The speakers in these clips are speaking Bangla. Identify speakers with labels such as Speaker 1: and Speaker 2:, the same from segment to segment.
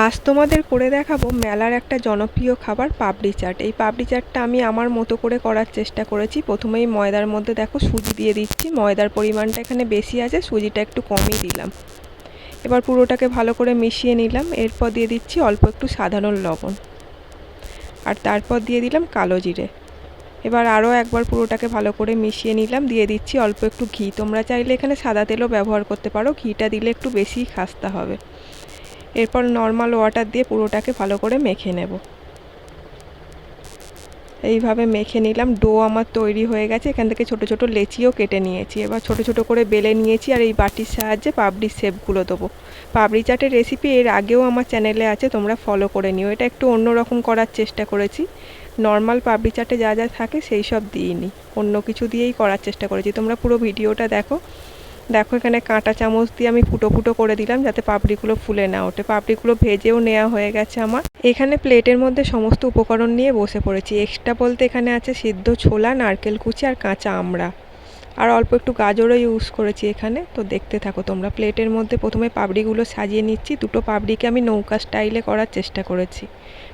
Speaker 1: আজ তোমাদের করে দেখাবো মেলার একটা জনপ্রিয় খাবার পাপড়ি চাট। এই পাপড়ি চাটটা আমি আমার মতো করে করার চেষ্টা করেছি। প্রথমেই ময়দার মধ্যে দেখো সুজি দিয়ে দিচ্ছি। ময়দার পরিমাণটা এখানে বেশি আছে, সুজিটা একটু কমই দিলাম। এবার পুরোটাকে ভালো করে মিশিয়ে নিলাম। এরপর দিয়ে দিচ্ছি অল্প একটু সাধারণ লবণ। আর তারপর দিয়ে দিলাম কালো জিরে। এবার আরও একবার পুরোটাকে ভালো করে মিশিয়ে নিলাম। দিয়ে দিচ্ছি অল্প একটু ঘি। তোমরা চাইলে এখানে সাদা তেলও ব্যবহার করতে পারো। ঘিটা দিলে একটু বেশিই খাস্তা হবে। এরপর নর্মাল ওয়াটার দিয়ে পুরোটাকে ভালো করে মেখে নেব। এইভাবে মেখে নিলাম। ডো আমার তৈরি হয়ে গেছে। এখান থেকে ছোট ছোট লেচিও কেটে নিয়েছি। এবার ছোট ছোট করে বেলে নিয়েছি আর এই বাটির সাহায্যে পাবড়ির শেপগুলো দেবো। পাবড়ি চাটের রেসিপি এর আগেও আমার চ্যানেলে আছে, তোমরা ফলো করে নিও। এটা একটু অন্যরকম করার চেষ্টা করেছি। নর্মাল পাবড়ি চাটে যা যা থাকে সেই সব দিইনি। অন্য কিছু দিয়েই করার চেষ্টা করেছি। তোমরা পুরো ভিডিওটা দেখো। দেখো এখানে কাঁটা চামচ দিয়ে আমি ফুটো ফুটো করে দিলাম যাতে পাপড়িগুলো ফুলে না ওঠে। পাপড়িগুলো ভেজেও নেওয়া হয়ে গেছে আমার। এখানে প্লেটের মধ্যে সমস্ত উপকরণ নিয়ে বসে পড়েছি। এক্সট্রা বলতে এখানে আছে সিদ্ধ ছোলা, নারকেল কুচি আর কাঁচা আমড়া। আর অল্প একটু গাজরও ইউজ করেছি এখানে। তো দেখতে থাকো তোমরা, প্লেটের মধ্যে প্রথমে পাপড়িগুলো সাজিয়ে নিচ্ছি। দুটো পাপড়িকে আমি নৌকা স্টাইলে করার চেষ্টা করেছি।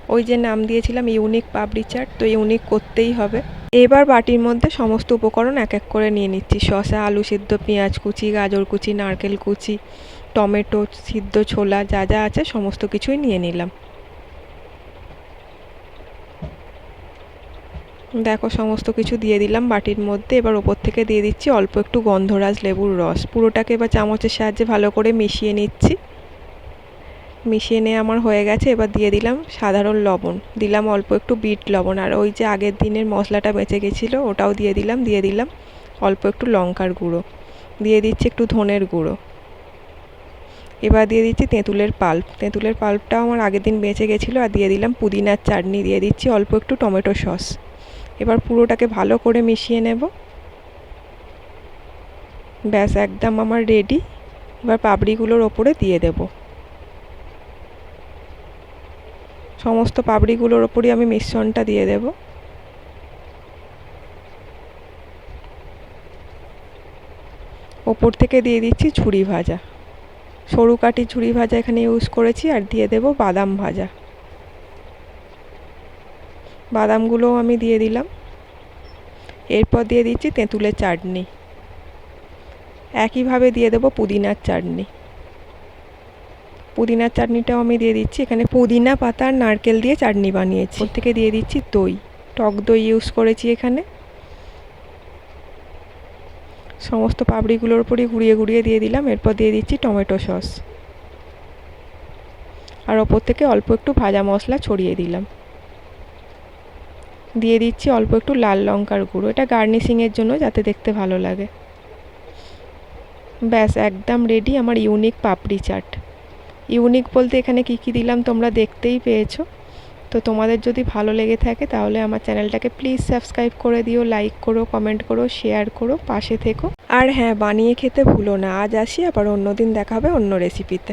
Speaker 1: ওই যে নাম দিয়েছিলাম, ইউনিক পাপড়ি চাট। তো ইউনিক করতেই হবে। এবার বাটির মধ্যে সমস্ত উপকরণ এক এক করে নিয়ে নিচ্ছি। শসা, আলু সিদ্ধ, পেঁয়াজ কুচি, গাজর কুচি, নারকেল কুচি, টমেটো সিদ্ধ, ছোলা যা যা আছে সমস্ত কিছুই নিয়ে নিলাম। দেখো, সমস্ত কিছু দিয়ে দিলাম বাটির মধ্যে। এবার ওপর থেকে দিয়ে দিচ্ছি অল্প একটু গন্ধরাজ লেবুর রস। পুরোটাকে এবার চামচের সাহায্যে ভালো করে মিশিয়ে নিচ্ছি। মিশিয়ে নিয়ে আমার হয়ে গেছে, এবার দিয়ে দিলাম সাধারণ লবণ। দিলাম অল্প একটু বিট লবণ, আর ওই যে আগের দিনের মশলাটা বেঁচে গেছিল, ওটাও দিয়ে দিলাম দিয়ে দিলাম অল্প একটু লঙ্কার গুঁড়ো। দিয়ে দিচ্ছি একটু ধনের গুঁড়ো। এবার দিয়ে দিচ্ছি তেঁতুলের পাল্প। তেঁতুলের পাল্পটাও আমার আগের দিন বেঁচে গেছিল, আর দিয়ে দিলাম পুদিনার চাটনি, দিয়ে দিচ্ছি অল্প একটু টমেটো সস। এবার পুরোটাকে ভালো করে মিশিয়ে নেব। ব্যাস, একদম আমার রেডি এবার পাপড়িগুলোর ওপরে দিয়ে দেবো। সমস্ত পাপড়িগুলোর ওপরই আমি মিশ্রণটা দিয়ে দেব। ওপর থেকে দিয়ে দিচ্ছি ঝুড়ি ভাজা। সরু কাঠি ঝুড়ি ভাজা এখানে ইউজ করেছি আর দিয়ে দেব বাদাম ভাজা। বাদামগুলোও আমি দিয়ে দিলাম। এরপর দিয়ে দিচ্ছি তেঁতুলের চাটনি। একইভাবে দিয়ে দেবো পুদিনার চাটনি। পুদিনার চাটনিটাও আমি দিয়ে দিচ্ছি। এখানে পুদিনা পাতা আর নারকেল দিয়ে চাটনি বানিয়েছি। ওর থেকে দিয়ে দিচ্ছি দই। টক দই ইউজ করেছি এখানে। সমস্ত পাপড়িগুলোর উপরই ঘুরিয়ে ঘুরিয়ে দিয়ে দিলাম। এরপর দিয়ে দিচ্ছি টমেটো সস। আর ওপর থেকে অল্প একটু ভাজা মশলা ছড়িয়ে দিলাম। দিয়ে দিচ্ছি অল্প একটু লাল লঙ্কার গুঁড়ো। এটা গার্নিশিংয়ের জন্য যাতে দেখতে ভালো লাগে। ব্যাস, একদম রেডি আমার ইউনিক পাপড়ি চাট। ইউনিক বলতে এখানে কি কি দিলাম তোমরা দেখতেই পেয়েছ। তো তোমাদের যদি ভালো লেগে থাকে তাহলে আমার চ্যানেলটাকে প্লিজ সাবস্ক্রাইব করে দিও, লাইক করো, কমেন্ট করো, শেয়ার করো, পাশে থেকো। আর হ্যাঁ বানিয়ে খেতে ভুলো না। আজ আসি, আবার অন্য দিন দেখা হবে অন্য রেসিপিতে